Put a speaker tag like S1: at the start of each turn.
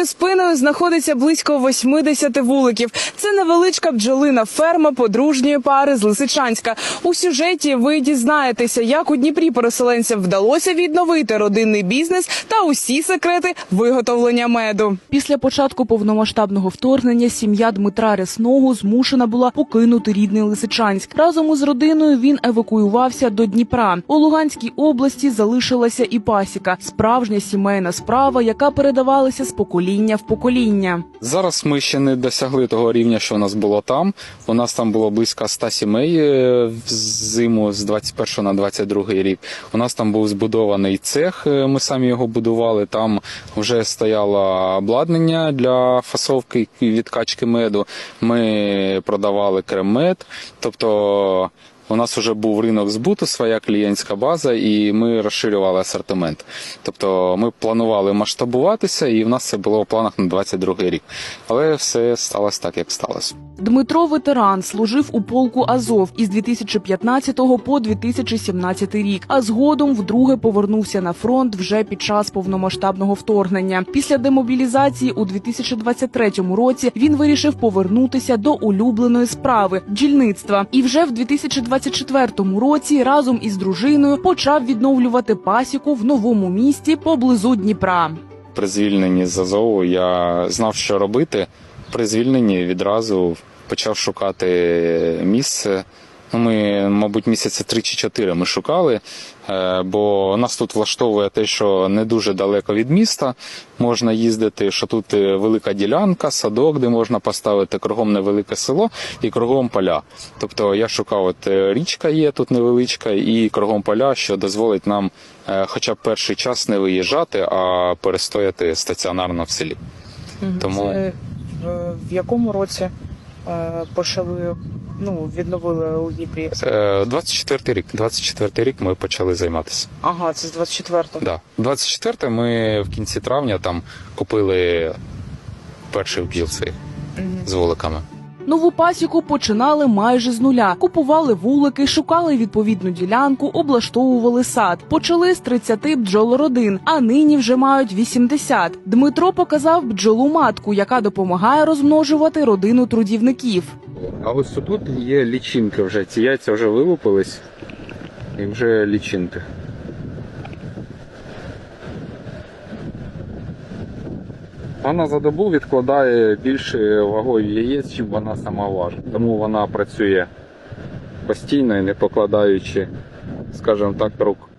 S1: моєю спиною знаходиться близько 80 вуликів. Це невеличка бджолина ферма подружньої пари з Лисичанська. У сюжеті ви дізнаєтеся, як у Дніпрі переселенцям вдалося відновити родинний бізнес та усі секрети виготовлення меду. Після початку повномасштабного вторгнення сім'я Дмитра Рясного змушена була покинути рідний Лисичанськ. Разом із родиною він евакуювався до Дніпра. У Луганській області залишилася і пасіка, справжня сімейна справа, яка передавалася з покоління в покоління.
S2: Зараз ми ще не досягли того рівня, що у нас було там. У нас там було близько 100 сімей е, в зиму з 21 на 22 рік. У нас там був збудований цех. е, Ми самі його будували. Там вже стояло обладнання для фасовки і відкачки меду. Ми продавали крем-мед. Тобто у нас вже був ринок збуту, своя клієнтська база, і ми розширювали асортимент. Тобто ми планували масштабуватися, і в нас це було в планах на 22 рік. Але все сталося так, як сталося.
S1: Дмитро ветеран служив у полку Азов із 2015 по 2017 рік, а згодом вдруге повернувся на фронт вже під час повномасштабного вторгнення. Після демобілізації у 2023 році він вирішив повернутися до улюбленої справи бджільництва. І вже в 2024 році разом із дружиною почав відновлювати пасіку в новому місті поблизу Дніпра.
S2: При звільненні з Азову я знав, що робити. При звільненні відразу почав шукати місце. Ну, ми, мабуть, місяці три чи чотири ми шукали, е, бо нас тут влаштовує те, що не дуже далеко від міста можна їздити, що тут е, велика ділянка, садок, де можна поставити кругом невелике село і кругом поля. Тобто я шукав, от е, річка є тут невеличка, і кругом поля, що дозволить нам хоча б перший час не виїжджати, а перестояти стаціонарно в селі. Тому
S3: Це в, якому році почали ну, відновили у Дніпрі?
S2: е, 24 рік. 24 рік ми почали займатися.
S3: Ага, це з 24-го.
S2: Да. 24 ми в кінці травня там купили перший бджіл цей з вуликами.
S1: Нову пасіку починали майже з нуля. Купували вулики, шукали відповідну ділянку, облаштовували сад. Почали з 30 бджолородин, а нині вже мають 80. Дмитро показав бджолу матку, яка допомагає розмножувати родину трудівників.
S2: А ось тут є лічинки вже. Ці яйця вже вилупились і вже лічинки. Вона за добу відкладає більше вагою яєць, чим вона сама важить. Тому вона працює постійно і не покладаючи, скажімо так, рук.